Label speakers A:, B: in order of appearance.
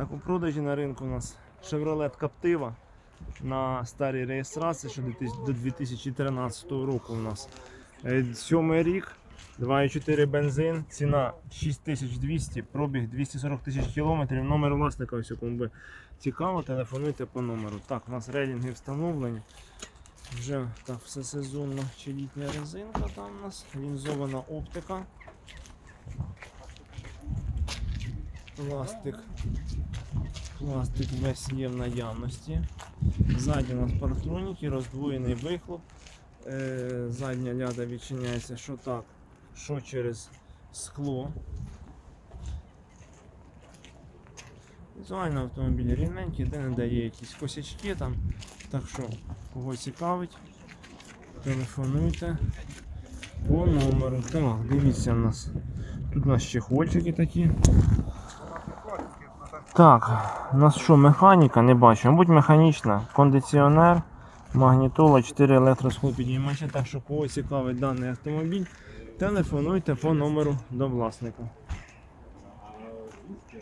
A: Так, у продажі на ринку у нас Chevrolet Captiva на старій реєстрації, що до 2013 року у нас. Е, Сьомий рік, 2,4 бензин, ціна 6200, пробіг 240 тисяч кілометрів. Номер власника, ось кому би цікаво, телефонуйте по номеру. Так, у нас рейлінги встановлені. Вже так, все сезонно чи літня резинка там у нас, лінзована оптика. Пластик. Пластик весь є в наявності. Ззаді у нас партроніки, роздвоєний вихлоп. Е, задня ляда відчиняється що так, що через скло. Візуально автомобіль рівненький, де не дає якісь косячки там. Так що, кого цікавить, телефонуйте по номеру. Так, дивіться у нас. Тут у нас чехольчики такі. Так, у нас що, механіка, не бачу. Мабуть, механічна. Кондиціонер, магнітола, 4 електросхлопідіймача. Так що кого цікавить даний автомобіль, телефонуйте по номеру до власника.